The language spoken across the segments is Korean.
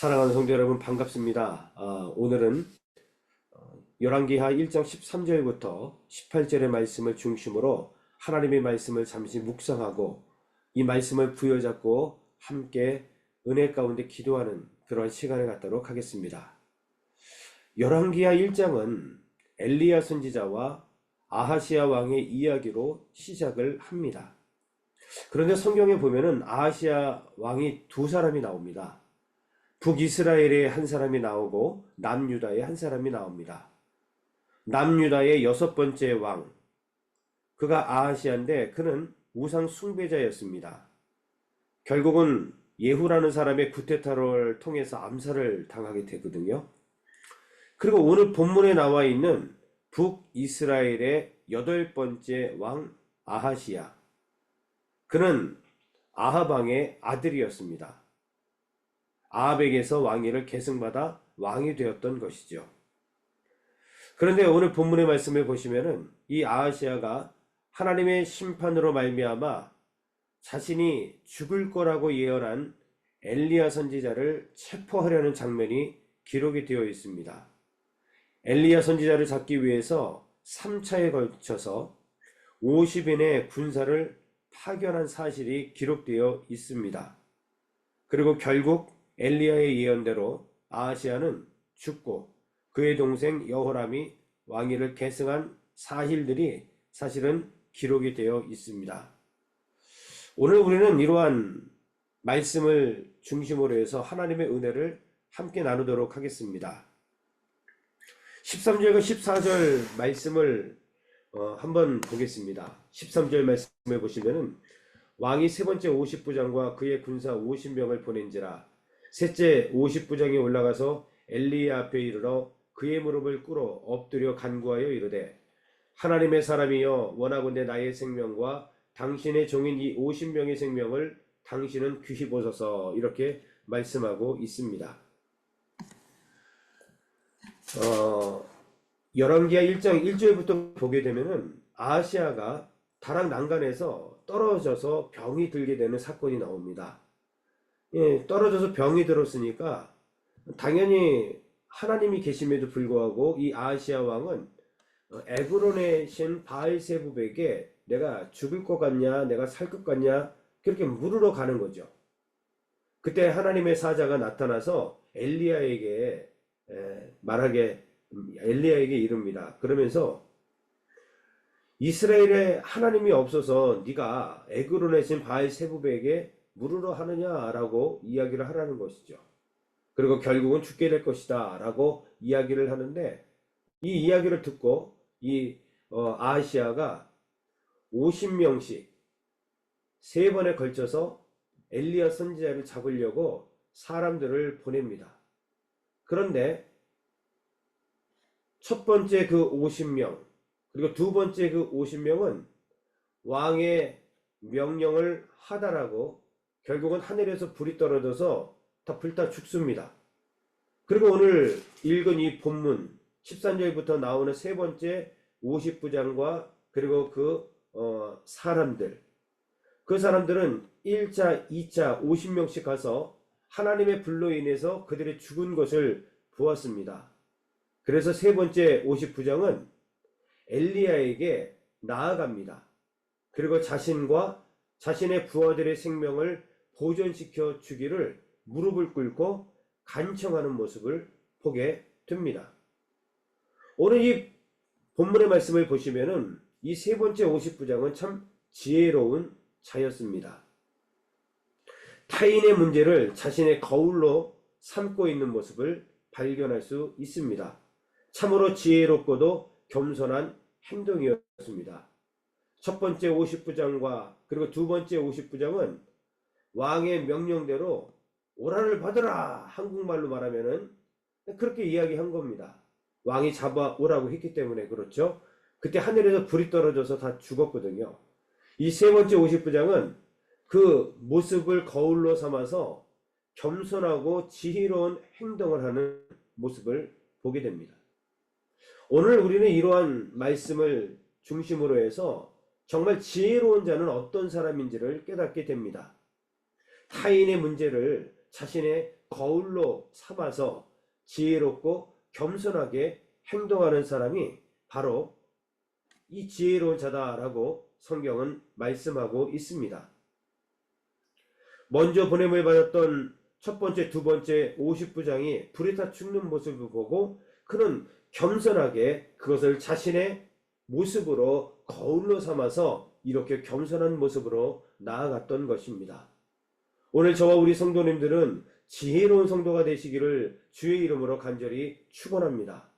사랑하는 성도 여러분 반갑습니다. 아, 오늘은 어, 열왕기하 1장 13절부터 18절의 말씀을 중심으로 하나님의 말씀을 잠시 묵상하고 이 말씀을 부여잡고 함께 은혜 가운데 기도하는 그러한 시간을 갖도록 하겠습니다. 열왕기하 1장은 엘리야 선지자와 아하시아 왕의 이야기로 시작을 합니다. 그런데 성경에 보면은 아하시아 왕이 두 사람이 나옵니다. 북이스라엘의 한 사람이 나오고 남유다의 한 사람이 나옵니다. 남유다의 여섯 번째 왕, 그가 아하시아인데 그는 우상 숭배자였습니다. 결국은 예후라는 사람의 구테타를 통해서 암살을 당하게 되거든요. 그리고 오늘 본문에 나와 있는 북이스라엘의 여덟 번째 왕 아하시아. 그는 아하방의 아들이었습니다. 아합에게서 왕위를 계승받아 왕이 되었던 것이죠. 그런데 오늘 본문의 말씀을 보시면은 이 아하시아가 하나님의 심판으로 말미암아 자신이 죽을 거라고 예언한 엘리야 선지자를 체포하려는 장면이 기록이 되어 있습니다. 엘리야 선지자를 잡기 위해서 3차에 걸쳐서 50인의 군사를 파견한 사실이 기록되어 있습니다. 그리고 결국 엘리야의 예언대로 아하시아는 죽고 그의 동생 여호람이 왕위를 계승한 사실들이 사실은 기록이 되어 있습니다. 오늘 우리는 이러한 말씀을 중심으로 해서 하나님의 은혜를 함께 나누도록 하겠습니다. 13절과 14절 말씀을 어, 한번 보겠습니다. 13절 말씀을 보시면은 왕이 세 번째 50부장과 그의 군사 50명을 보낸지라 셋째 50부장이 올라가서 엘리야 앞에 이르러 그의 무릎을 꿇어 엎드려 간구하여 이르되 하나님의 사람이여 원하건대 나의 생명과 당신의 종인 이 50명의 생명을 당신은 귀히 보소서 이렇게 말씀하고 있습니다. 어, 열왕기하 1장 1절부터 보게 되면은 아시아가 다락 난간에서 떨어져서 병이 들게 되는 사건이 나옵니다. 예, 떨어져서 병이 들었으니까 당연히 하나님이 계심에도 불구하고 이 아시아 왕은 에그론의 신 바알세부백에 내가 죽을 것 같냐, 내가 살 것 같냐 그렇게 물으러 가는 거죠. 그때 하나님의 사자가 나타나서 엘리야에게 에, 말하게 엘리야에게 이릅니다. 그러면서 이스라엘에 하나님이 없어서 네가 에그론의 신 바알 세부백에 물으러 하느냐라고 이야기를 하라는 것이죠. 그리고 결국은 죽게 될 것이다 라고 이야기를 하는데 이 이야기를 듣고 이 어, 아시아가 50명씩 세 번에 걸쳐서 엘리야 선지자를 잡으려고 사람들을 보냅니다. 그런데 첫 번째 그 50명 그리고 두 번째 그 50명은 왕의 명령을 하다라고 결국은 하늘에서 불이 떨어져서 다 불타 죽습니다. 그리고 오늘 읽은 이 본문 13절부터 나오는 세 번째 50부장과 그리고 그 어, 사람들 그 사람들은 1차, 2차 50명씩 가서 하나님의 불로 인해서 그들이 죽은 것을 보았습니다. 그래서 세 번째 50부장은 엘리야에게 나아갑니다. 그리고 자신과 자신의 부하들의 생명을 보존시켜 주기를 무릎을 꿇고 간청하는 모습을 보게 됩니다. 오늘 이 본문의 말씀을 보시면은 이 세 번째 50부장은 참 지혜로운 자였습니다. 타인의 문제를 자신의 거울로 삼고 있는 모습을 발견할 수 있습니다. 참으로 지혜롭고도 겸손한 행동이었습니다. 첫 번째 50부장과 그리고 두 번째 50부장은 왕의 명령대로 오라를 받으라 한국말로 말하면은 그렇게 이야기한 겁니다. 왕이 잡아 오라고 했기 때문에 그렇죠. 그때 하늘에서 불이 떨어져서 다 죽었거든요. 이 세 번째 50부장은 그 모습을 거울로 삼아서 겸손하고 지혜로운 행동을 하는 모습을 보게 됩니다. 오늘 우리는 이러한 말씀을 중심으로 해서 정말 지혜로운 자는 어떤 사람인지를 깨닫게 됩니다. 타인의 문제를 자신의 거울로 삼아서 지혜롭고 겸손하게 행동하는 사람이 바로 이 지혜로운 자다라고 성경은 말씀하고 있습니다. 먼저 보냄을 받았던 첫 번째, 두 번째 50부장이 불에 타 죽는 모습을 보고 그는 겸손하게 그것을 자신의 모습으로 거울로 삼아서 이렇게 겸손한 모습으로 나아갔던 것입니다. 오늘 저와 우리 성도님들은 지혜로운 성도가 되시기를 주의 이름으로 간절히 축원합니다.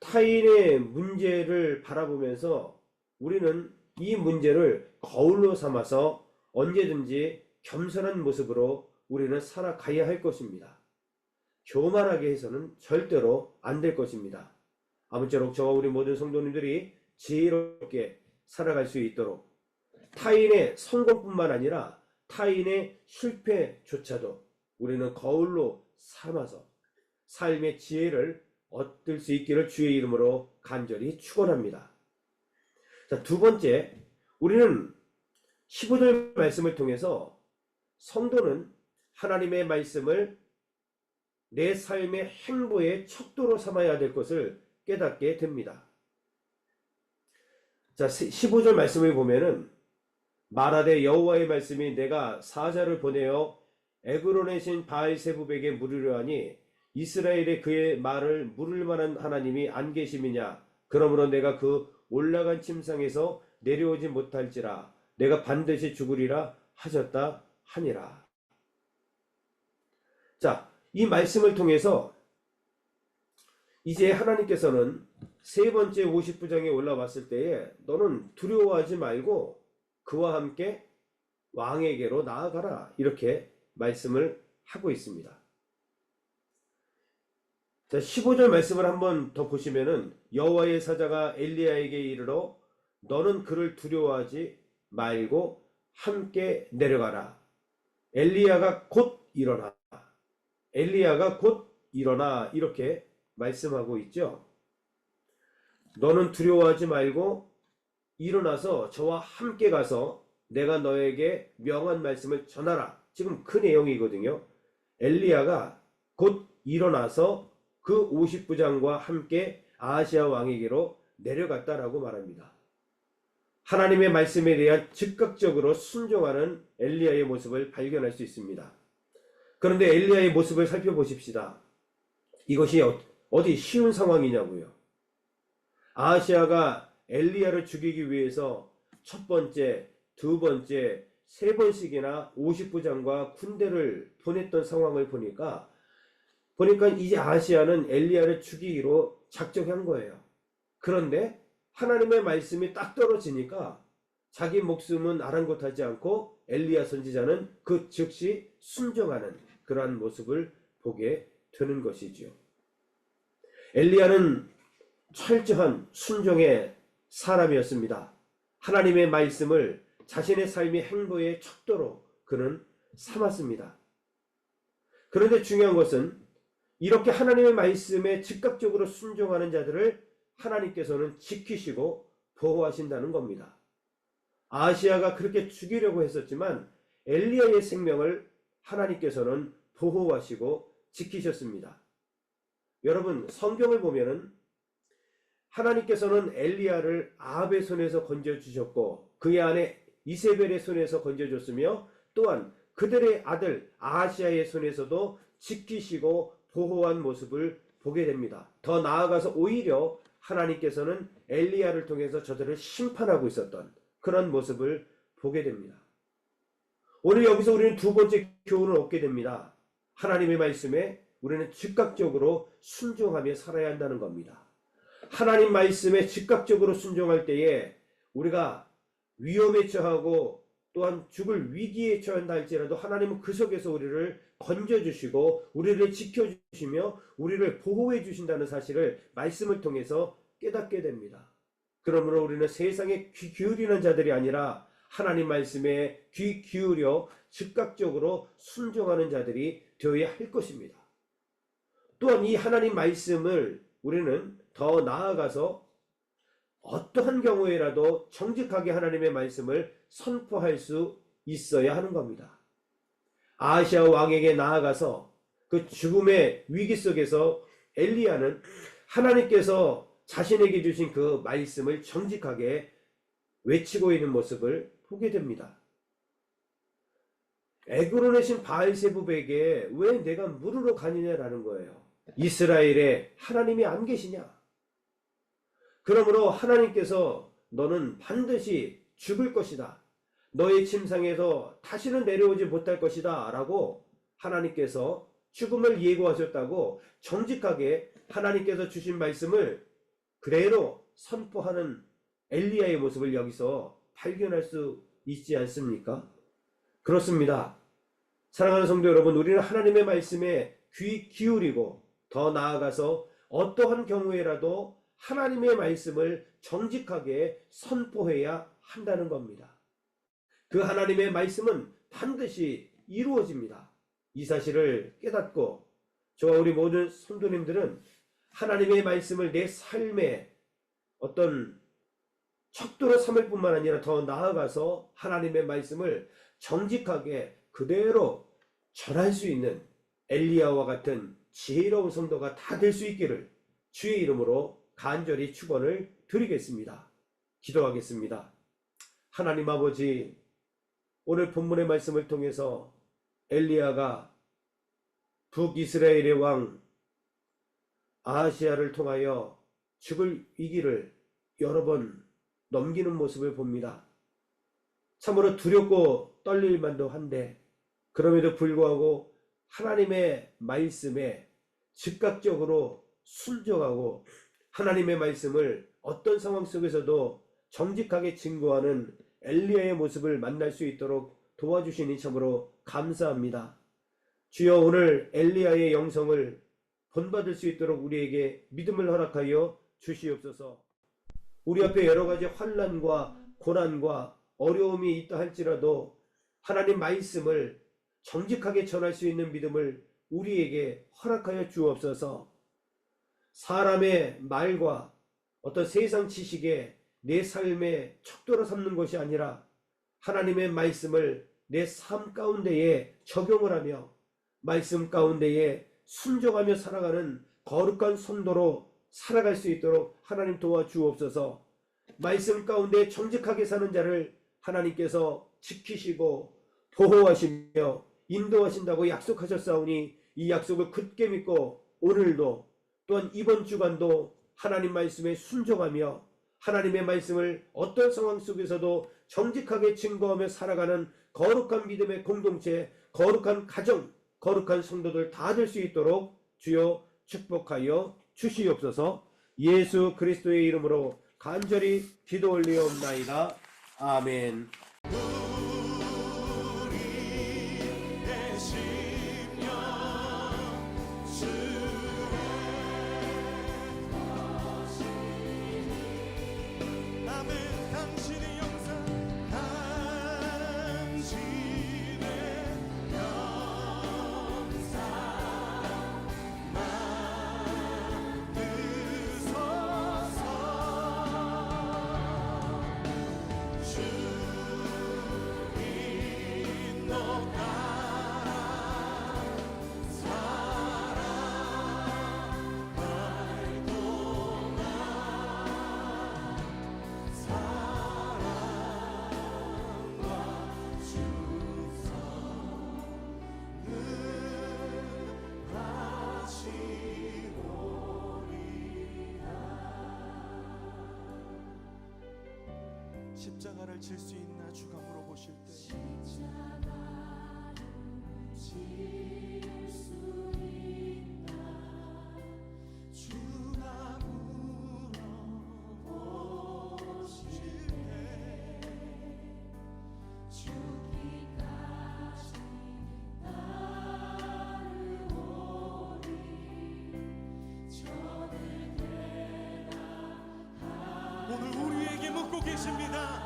타인의 문제를 바라보면서 우리는 이 문제를 거울로 삼아서 언제든지 겸손한 모습으로 우리는 살아가야 할 것입니다. 교만하게 해서는 절대로 안 될 것입니다. 아무쪼록 저와 우리 모든 성도님들이 지혜롭게 살아갈 수 있도록 타인의 성공뿐만 아니라 타인의 실패조차도 우리는 거울로 삼아서 삶의 지혜를 얻을 수 있기를 주의 이름으로 간절히 축원합니다. 자, 두 번째, 우리는 15절 말씀을 통해서 성도는 하나님의 말씀을 내 삶의 행보의 척도로 삼아야 될 것을 깨닫게 됩니다. 자, 15절 말씀을 보면은 말하되 여호와의 말씀이 내가 사자를 보내어 에그론의 신 바알세부백에 물으려 하니 이스라엘의 그의 말을 물을 만한 하나님이 안 계심이냐 그러므로 내가 그 올라간 침상에서 내려오지 못할지라 내가 반드시 죽으리라 하셨다 하니라. 자, 이 말씀을 통해서 이제 하나님께서는 세 번째 50부장에 올라왔을 때에 너는 두려워하지 말고 그와 함께 왕에게로 나아가라. 이렇게 말씀을 하고 있습니다. 자, 15절 말씀을 한번 더 보시면은 여호와의 사자가 엘리야에게 이르러 너는 그를 두려워하지 말고 함께 내려가라. 엘리야가 곧 일어나. 엘리야가 곧 일어나 이렇게 말씀하고 있죠. 너는 두려워하지 말고 일어나서 저와 함께 가서 내가 너에게 명한 말씀을 전하라. 지금 그 내용이거든요. 엘리야가 곧 일어나서 그 50부장과 함께 아시아 왕에게로 내려갔다라고 말합니다. 하나님의 말씀에 대한 즉각적으로 순종하는 엘리야의 모습을 발견할 수 있습니다. 그런데 엘리야의 모습을 살펴보십시다. 이것이 어- 어디 쉬운 상황이냐고요. 아시아가 엘리야를 죽이기 위해서 첫 번째, 두 번째, 세 번씩이나 50부장과 군대를 보냈던 상황을 보니까 보니까 이제 아시아는 엘리야를 죽이기로 작정한 거예요. 그런데 하나님의 말씀이 딱 떨어지니까 자기 목숨은 아랑곳하지 않고 엘리야 선지자는 그 즉시 순종하는 그러한 모습을 보게 되는 것이지요. 엘리야는 철저한 순종의 사람이었습니다. 하나님의 말씀을 자신의 삶의 행보의 척도로 그는 삼았습니다. 그런데 중요한 것은 이렇게 하나님의 말씀에 즉각적으로 순종하는 자들을 하나님께서는 지키시고 보호하신다는 겁니다. 아시아가 그렇게 죽이려고 했었지만 엘리야의 생명을 하나님께서는 보호하시고 지키셨습니다. 여러분 성경을 보면은 하나님께서는 엘리야를 아합의 손에서 건져 주셨고 그의 아내 이세벨의 손에서 건져 줬으며 또한 그들의 아들 아시아의 손에서도 지키시고 보호한 모습을 보게 됩니다. 더 나아가서 오히려 하나님께서는 엘리야를 통해서 저들을 심판하고 있었던 그런 모습을 보게 됩니다. 오늘 여기서 우리는 두 번째 교훈을 얻게 됩니다. 하나님의 말씀에 우리는 즉각적으로 순종하며 살아야 한다는 겁니다. 하나님 말씀에 즉각적으로 순종할 때에 우리가 위험에 처하고 또한 죽을 위기에 처한다 할지라도 하나님은 그 속에서 우리를 건져주시고 우리를 지켜주시며 우리를 보호해 주신다는 사실을 말씀을 통해서 깨닫게 됩니다. 그러므로 우리는 세상에 귀 기울이는 자들이 아니라 하나님 말씀에 귀 기울여 즉각적으로 순종하는 자들이 되어야 할 것입니다. 또한 이 하나님 말씀을 우리는 더 나아가서 어떠한 경우에라도 정직하게 하나님의 말씀을 선포할 수 있어야 하는 겁니다. 아시아 왕에게 나아가서 그 죽음의 위기 속에서 엘리야는 하나님께서 자신에게 주신 그 말씀을 정직하게 외치고 있는 모습을 보게 됩니다. 에그론의 바알세부백에 왜 내가 물으러 가느냐라는 거예요. 이스라엘에 하나님이 안 계시냐? 그러므로 하나님께서 너는 반드시 죽을 것이다. 너의 침상에서 다시는 내려오지 못할 것이다. 라고 하나님께서 죽음을 예고하셨다고 정직하게 하나님께서 주신 말씀을 그대로 선포하는 엘리야의 모습을 여기서 발견할 수 있지 않습니까? 그렇습니다. 사랑하는 성도 여러분, 우리는 하나님의 말씀에 귀 기울이고 더 나아가서 어떠한 경우에라도 하나님의 말씀을 정직하게 선포해야 한다는 겁니다. 그 하나님의 말씀은 반드시 이루어집니다. 이 사실을 깨닫고 저와 우리 모든 성도님들은 하나님의 말씀을 내 삶에 어떤 척도로 삼을 뿐만 아니라 더 나아가서 하나님의 말씀을 정직하게 그대로 전할 수 있는 엘리야와 같은 지혜로운 성도가 다 될 수 있기를 주의 이름으로 간절히 축원을 드리겠습니다. 기도하겠습니다. 하나님 아버지 오늘 본문의 말씀을 통해서 엘리야가 북이스라엘의 왕 아하시아를 통하여 죽을 위기를 여러 번 넘기는 모습을 봅니다. 참으로 두렵고 떨릴 만도 한데 그럼에도 불구하고 하나님의 말씀에 즉각적으로 순종하고 하나님의 말씀을 어떤 상황 속에서도 정직하게 증거하는 엘리야의 모습을 만날 수 있도록 도와주시니 참으로 감사합니다. 주여 오늘 엘리야의 영성을 본받을 수 있도록 우리에게 믿음을 허락하여 주시옵소서. 우리 앞에 여러 가지 환란과 고난과 어려움이 있다 할지라도 하나님 말씀을 정직하게 전할 수 있는 믿음을 우리에게 허락하여 주옵소서. 사람의 말과 어떤 세상 지식에 내 삶의 척도로 삼는 것이 아니라 하나님의 말씀을 내 삶 가운데에 적용을 하며 말씀 가운데에 순종하며 살아가는 거룩한 선도로 살아갈 수 있도록 하나님 도와주옵소서. 말씀 가운데 정직하게 사는 자를 하나님께서 지키시고 보호하시며 인도하신다고 약속하셨사오니 이 약속을 굳게 믿고 오늘도 또한 이번 주간도 하나님 말씀에 순종하며 하나님의 말씀을 어떤 상황 속에서도 정직하게 증거하며 살아가는 거룩한 믿음의 공동체, 거룩한 가정, 거룩한 성도들 다 될 수 있도록 주여 축복하여 주시옵소서 예수 그리스도의 이름으로 간절히 기도 올리옵나이다. 아멘. 십자가를 질 수 있나 주가 물어보실 때. 주가 계십니다.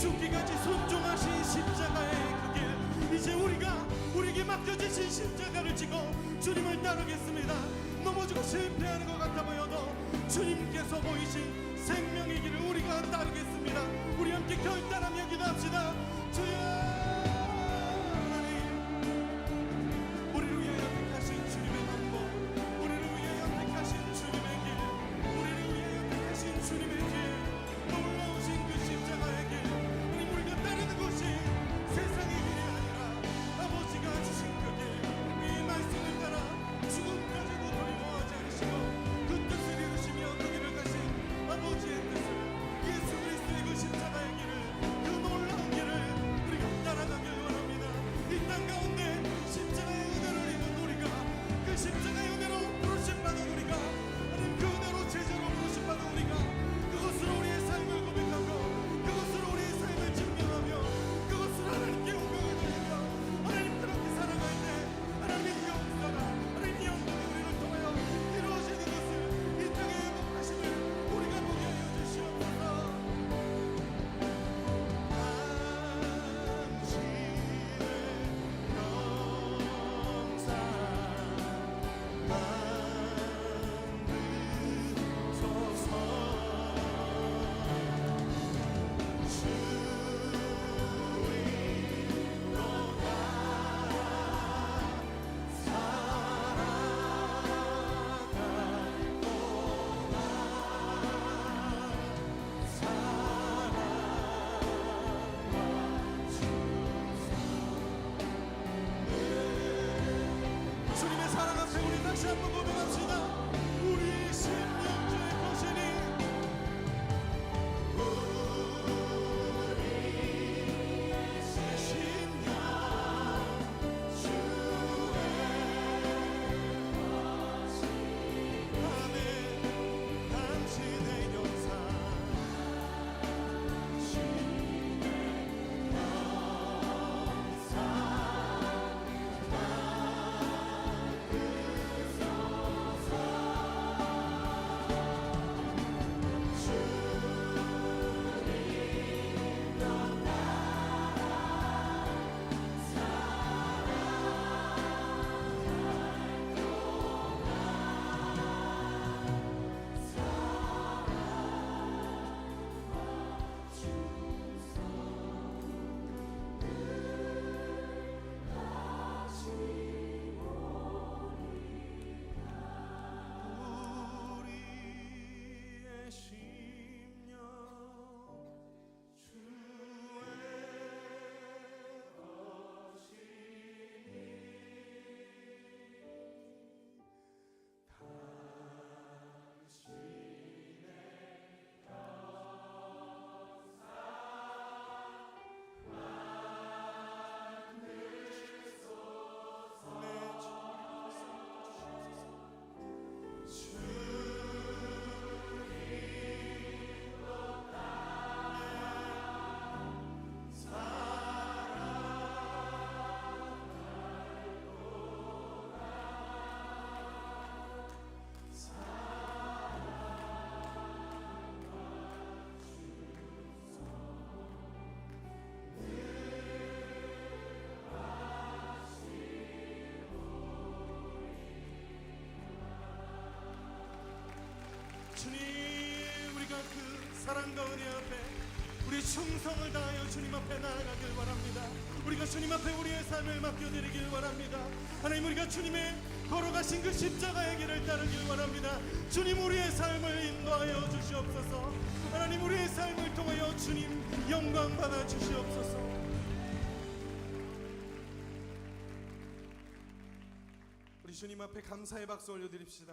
죽기까지 순종하신 십자가의 그 길. 이제 우리가 우리에게 맡겨주신 십자가를 지고 주님을 따르겠습니다. 넘어지고 실패하는 것 같아 보여도 주님께서 보이신 생명의 길을 우리가 따르겠습니다. 우리 함께 결단하며 기도합시다. 주여 사랑과 은혜 앞에 우리 충성을 다하여 주님 앞에 나아가길 바랍니다. 우리가 주님 앞에 우리의 삶을 맡겨드리길 바랍니다. 하나님 우리가 주님의 걸어가신 그 십자가의 길을 따르길 바랍니다. 주님 우리의 삶을 인도하여 주시옵소서. 하나님 우리의 삶을 통하여 주님 영광 받아 주시옵소서. 우리 주님 앞에 감사의 박수 올려드립시다